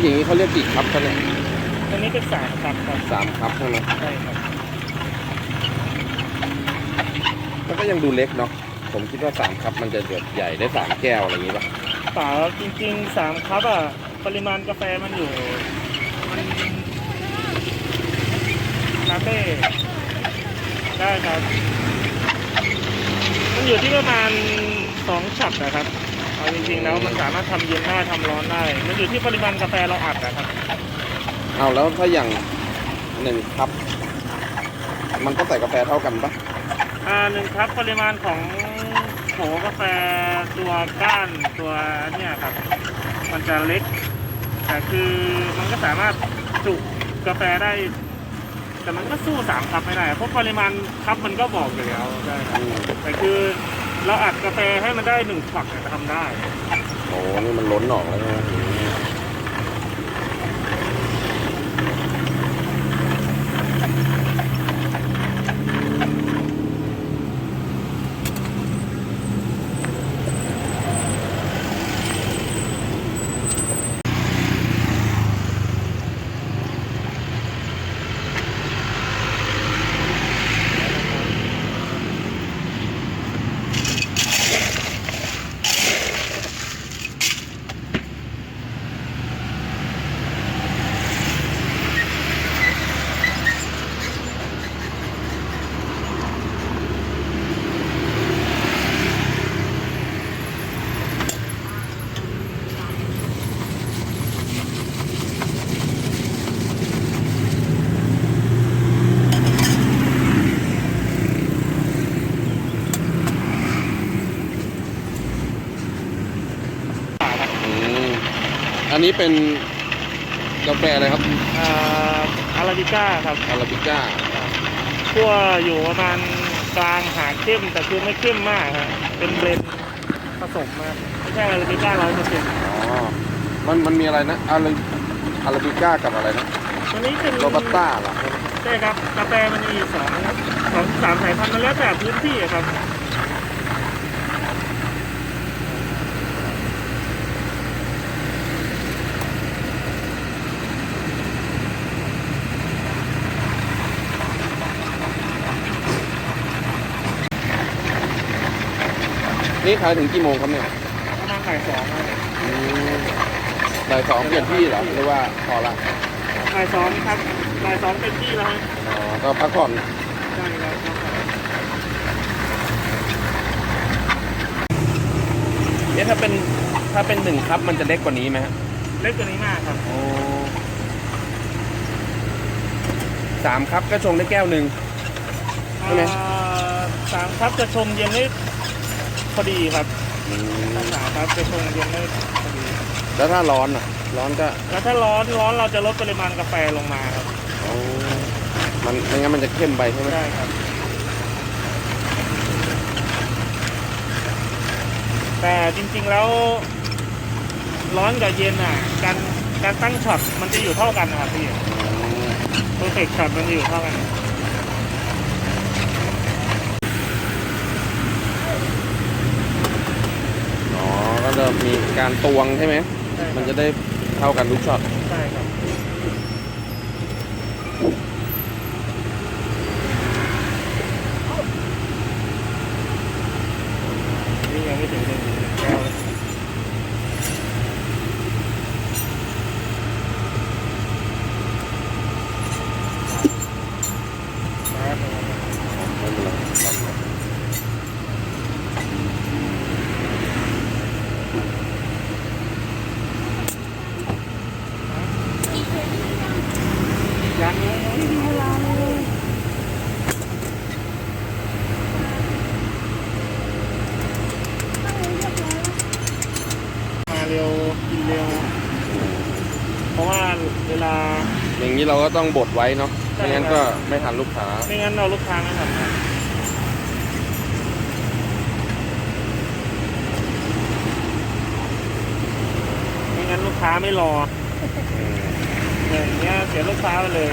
แล้วอย่างนี้เขาเรียกกี่คัพคะเนี่ยตัวนี้เป็นสามครับครับสามคัพใช่ไหมใช่ครับมันก็ยังดูเล็กเนาะผมคิดว่าสามคัพมันจะแบบใหญ่ได้สามแก้วอะไรอย่างงี้ป่ะเปล่าจริงๆสามครับอะปริมาณกาแฟมันอยู่มันลาเต้ได้ครับ มันอยู่ที่ประมาณสองฉับนะครับ เอาจริงๆแล้วมันสามารถทำเย็นได้ทำร้อนได้ มันอยู่ที่ปริมาณกาแฟเราอัดนะครับ เอาแล้วถ้าอย่างหนึ่งคัพมันก็ใส่กาแฟเท่ากันปะอ่าหนึ่งครับปริมาณของโถกาแฟตัวก้านตัวเนี่ยครับ มันจะเล็ก แต่คือมันก็สามารถจุกาแฟได้ แต่มันก็สู้สามคัพไม่ได้ เพราะปริมาณคัพมันก็บอกอยู่แล้วใช่ครับ อืมแต่คือ เราอัดกาแฟให้มันได้หนึ่งฝักจะทำได้ โอ้นี่มันล้นออกแล้วใช่ไหมอืมอั นนี้เป็นกาแฟอะไรครับอ่าอาราบิก้าครับอาราบิก้าคั่วอยู่ประมาณกลางหาเข้มแต่คือไม่เข้มมากฮะเป็นเบรนด์ผสมมาไม่ใช่อาราบิก้าร้อยเปอร์เซ็นต์อ๋อมันมันมีอะไรนะอาราอาราบิก้ากับอะไรนะตัวนี้เป็นโรบัสต้าเหรอใช่ครับกาแฟมันมีสองสองสามสายพันธุ์มันแล้วแต่พื้นที่อะครับ นี่ขายถึงกี่โมงครับเนี่ยประมาณบ่ายสองอะอืมบ่ายสองเปลี่ยนที่เหรอหรือว่าพอละบ่ายสองครับบ่ายสองเต็มที่แล้วฮะอ๋อก็พักผ่อนใช่ครับเนี่ยถ้าเป็นถ้าเป็นหนึ่งคัพมันจะเล็กกว่านี้ไหมฮะเล็กกว่านี้มากครับโอ้สามคัพก็ชงได้แก้วหนึ่ง ใช่ไหม อ่าสามครับจะชมเย็นได้ พอดีครับอืมถ้าสามครับจะชมเย็นได้พอดี แล้วถ้าร้อนอะ ร้อนก็แล้วถ้าร้อนร้อนเราจะลดปริมาณกาแฟลงมาครับโอ้มันไม่งั้นมันจะเข้มไปใช่ไหม ได้ครับ แต่จริงๆแล้ว ร้อนกับเย็นอะ การการตั้งช็อตมันจะอยู่เท่ากันนะครับพี่อืมโปรเทคช็อตมันจะอยู่เท่ากัน อ๋อ ก็จะมีการตวงใช่ไหม ใช่ครับมันจะได้เท่ากันทุกช็อต ใช่ครับ นี่ยังไม่ถึงหนึ่งแก้วเลยแป๊บนึงครับ ไม่เป็นไรครับ ยังยังไม่มีเวลาเลยมาเร็วกินเร็ว เพราะว่าเวลา อย่างนี้ เราก็ต้องบดไว้เนาะใช่ไม่งั้นครับก็ไม่ทันลูกค้า ไม่งั้นเราลูกค้าไม่ทำงานไม่งั้นลูกค้าไม่รออืมอย่างเงี้ยเสียลูกค้าไปเลย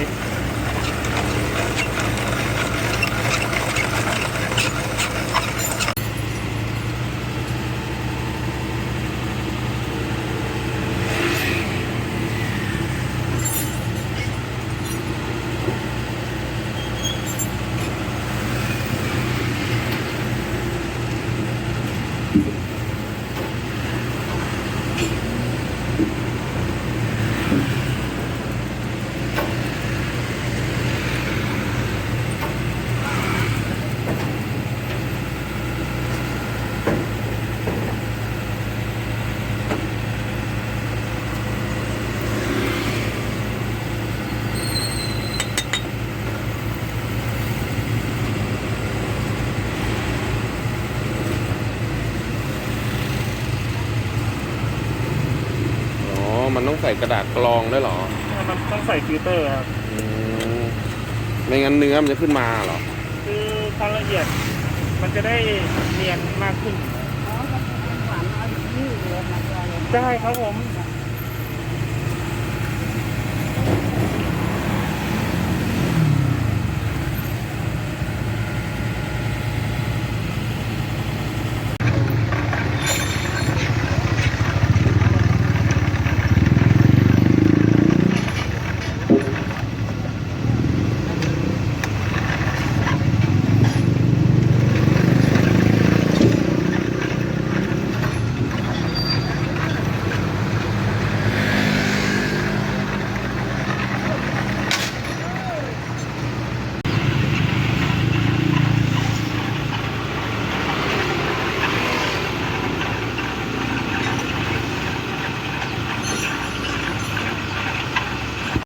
ส่กระดาษกรองด้วยเหรอมันต้องใส่ฟิลเตอร์ครับอืมไม่งั้นเนื้อมันจะขึ้นมาเหรอ คือความละเอียดมันจะได้เนียนมากขึ้นอ๋อก็เป็นหวานน้อยอยู่นี่เลยนะจ๊ะเลยได้ครับผม